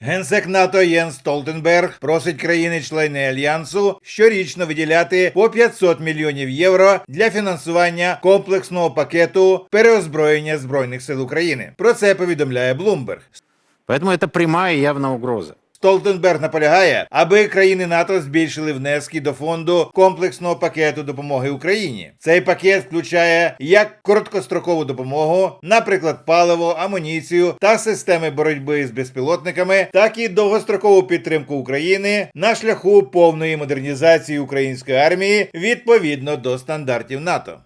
Генсек НАТО Єн Столтенберг просить країни-члени альянсу щорічно виділяти по 500 мільйонів євро для фінансування комплексного пакету переозброєння збройних сил України. Про це повідомляє Блумберг. Поэтому это прямая явная угроза. Столтенберг наполягає, аби країни НАТО збільшили внески до фонду комплексного пакету допомоги Україні. Цей пакет включає як короткострокову допомогу, наприклад, паливо, амуніцію та системи боротьби з безпілотниками, так і довгострокову підтримку України на шляху повної модернізації української армії відповідно до стандартів НАТО.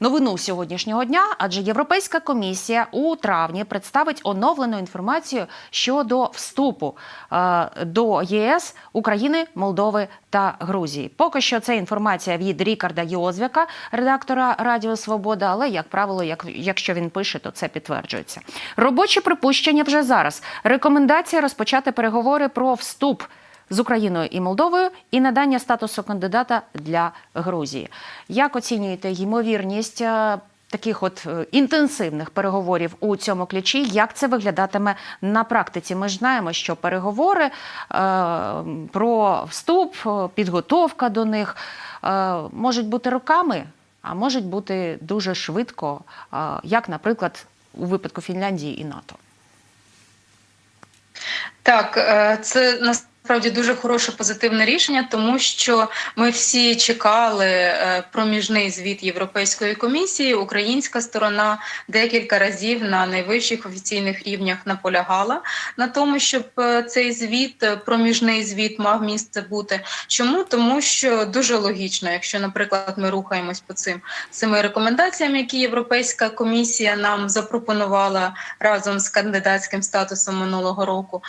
Новину сьогоднішнього дня, адже Європейська комісія у травні представить оновлену інформацію щодо вступу е, до ЄС України, Молдови та Грузії. Поки що це інформація від Рікарда Йозвяка, редактора Радіо Свобода. Але як правило, як, якщо він пише, то це підтверджується. Робочі припущення вже зараз. Рекомендація розпочати переговори про вступ з Україною і Молдовою і надання статусу кандидата для Грузії. Як оцінюєте ймовірність е, таких от е, інтенсивних переговорів у цьому ключі? Як це виглядатиме на практиці? Ми ж знаємо, що переговори е, про вступ, е, підготовка до них е, можуть бути роками, а можуть бути дуже швидко, е, як, наприклад, у випадку Фінляндії і НАТО. Так, це насправді дуже хороше позитивне рішення, тому що ми всі чекали е, проміжний звіт Європейської комісії. Українська сторона декілька разів на найвищих офіційних рівнях наполягала на тому, щоб е, цей звіт, е, проміжний звіт, мав місце бути. Чому? Тому що дуже логічно, якщо, наприклад, ми рухаємось по цим семи рекомендаціям, які Європейська комісія нам запропонувала разом з кандидатським статусом минулого року.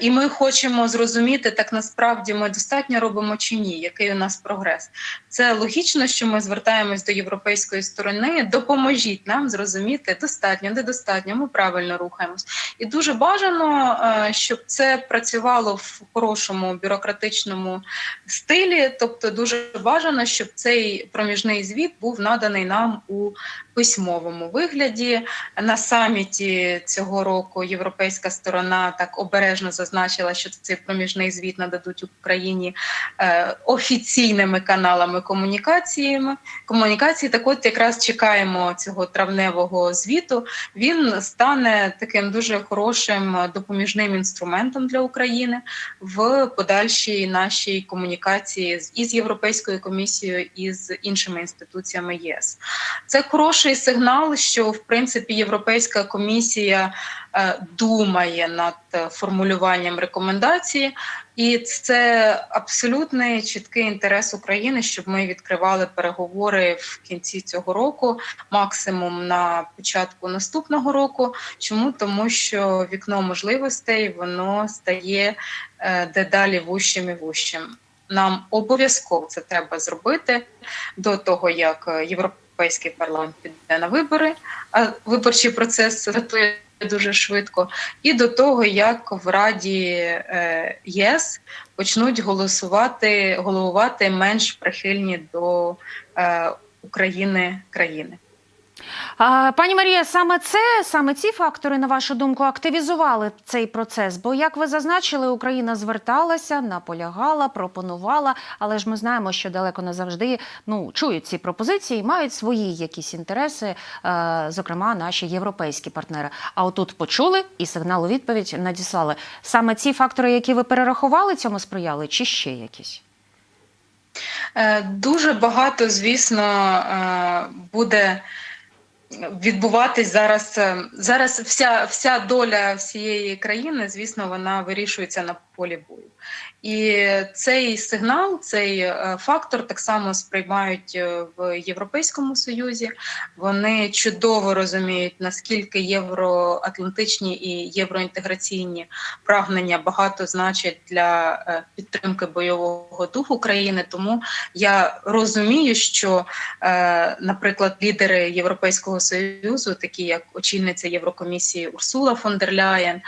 І ми хочемо зрозуміти, так насправді ми достатньо робимо чи ні, який у нас прогрес. Це логічно, що ми звертаємось до європейської сторони. Допоможіть нам зрозуміти достатньо, недостатньо. Ми правильно рухаємось. І дуже бажано, е, щоб це працювало в хорошому бюрократичному стилі. Тобто, дуже бажано, щоб цей проміжний звіт був наданий нам у письмовому вигляді. На саміті цього року європейська сторона так обережно зазначила, що цей проміжний звіт нададуть Україні е, офіційними каналами комунікаціями. Комунікації так от якраз чекаємо цього травневого звіту. Він стане таким дуже хорошим допоміжним інструментом для України в подальшій нашій комунікації з із Європейською комісією і з іншими інституціями єС. Це хороший сигнал, що в принципі Європейська комісія думає над е, формулюванням рекомендації, і це абсолютний чіткий інтерес України, щоб ми відкривали переговори в кінці цього року, максимум на початку наступного року. Чому тому, що вікно можливостей воно стає е, дедалі вущим і вущим. Нам обов'язково це треба зробити до того, як е, європейський парламент піде на вибори, а виборчий процес стартує дуже швидко, і до того, як в Раді е, ЄС почнуть голосувати, головувати менш прихильні до е, України країни. Пані Марія, саме це саме ці фактори, на вашу думку, активізували цей процес. Бо, як ви зазначили, Україна зверталася, наполягала, пропонувала, але ж ми знаємо, що далеко не завжди ну чують ці пропозиції, мають свої якісь інтереси, е, зокрема наші європейські партнери. А отут почули і сигнал у відповідь надіслали. Саме ці фактори, які ви перерахували, цьому сприяли, чи ще якісь? Е, Дуже багато, звісно, е, буде відбуватись зараз. е, Зараз вся, вся доля всієї країни, звісно, вона вирішується на полі бою. І цей сигнал, цей е, фактор так само сприймають е, в Європейському Союзі. Вони чудово розуміють, наскільки євроатлантичні і євроінтеграційні прагнення багато значать для е, підтримки бойового духу країни. Тому я розумію, що, наприклад, лідери Європейського союзу, такі як очільниця Єврокомісії Урсула фон дер Ляєн,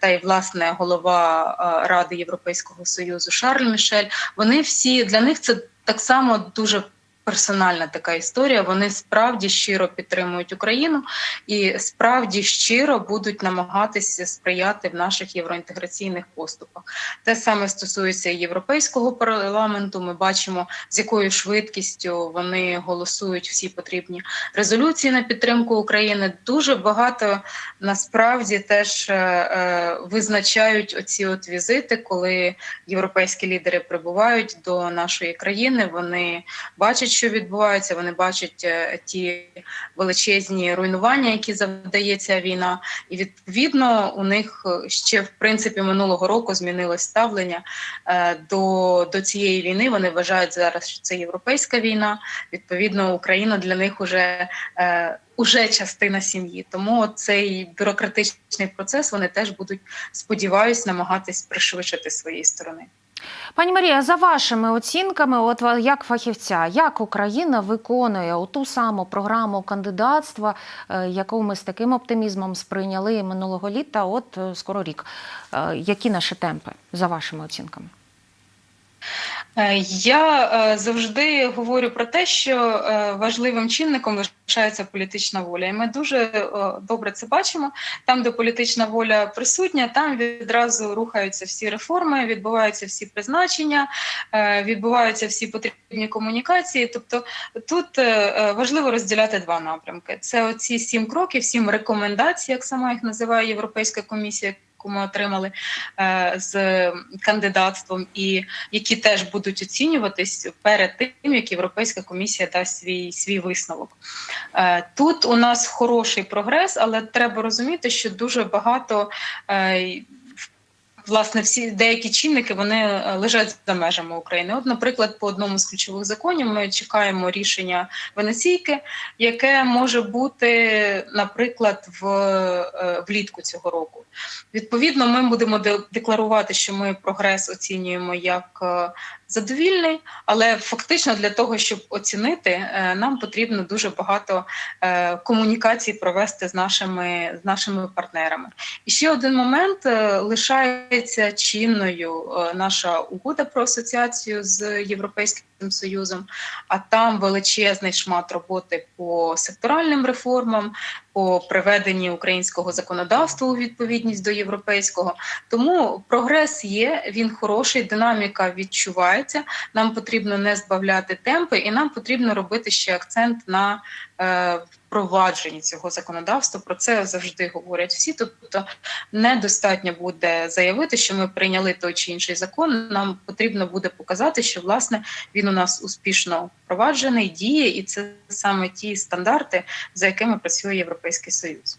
та й власне голова Ради Європейського союзу Шарль Мішель, вони всі для них це так само дуже персональна така історія. Вони справді щиро підтримують Україну і справді щиро будуть намагатися сприяти в наших євроінтеграційних поступах. Те саме стосується європейського парламенту. Ми бачимо, з якою швидкістю вони голосують всі потрібні резолюції на підтримку України. Дуже багато насправді теж е, е, визначають оці от візити, коли європейські лідери прибувають до нашої країни. Вони бачать, що відбувається. Вони бачать е, ті величезні руйнування, які завдає ця війна, і відповідно у них е, ще в принципі минулого року змінилось ставлення е, до, до цієї війни. Вони вважають зараз, що це європейська війна. Відповідно, Україна для них уже. Уже частина сім'ї, тому цей бюрократичний процес вони теж будуть, сподіваюсь, намагатись пришвидшити своєї сторони. Пані Марія, за вашими оцінками, от як фахівця, як Україна виконує ту саму програму кандидатства, е, яку ми з таким оптимізмом сприйняли минулого літа, от е, скоро рік. Е, Які наші темпи за вашими оцінками? Е, Я е, завжди говорю про те, що е, важливим чинником лишається політична воля, і ми дуже добре це бачимо. Там, де політична воля присутня, там відразу рухаються всі реформи, відбуваються всі призначення, відбуваються всі потрібні комунікації. Тобто тут важливо розділяти два напрямки: це оці сім кроків, сім рекомендацій, як сама їх називає Європейська комісія. Яку Ми отримали е, з кандидатством, і які теж будуть оцінюватись перед тим, як Європейська комісія дасть свій свій висновок. Е, Тут у нас хороший прогрес, але треба розуміти, що дуже багато. е, Власне, всі деякі чинники вони лежать за межами України. От, наприклад, по одному з ключових законів ми чекаємо рішення Венеційки, яке може бути, наприклад, в влітку цього року. Відповідно, ми будемо декларувати, що ми прогрес оцінюємо як е, задовільний, але фактично для того, щоб оцінити, е, нам потрібно дуже багато е, комунікацій провести з нашими, з нашими партнерами. І ще один момент лишається чинною наша угода про асоціацію з Європейським Союзом, а там величезний шмат роботи по секторальним реформам, по приведенні українського законодавства у відповідність до європейського. Тому прогрес є, він хороший, динаміка відчувається. Нам потрібно не збавляти темпи, і нам потрібно робити ще акцент на впровадженні цього законодавства. Про це завжди говорять всі. Тобто недостатньо буде заявити, що ми прийняли той чи інший закон. Нам потрібно буде показати, що власне він у нас успішно впроваджений, діє, і це саме ті стандарти, за якими працює Європейський Союз.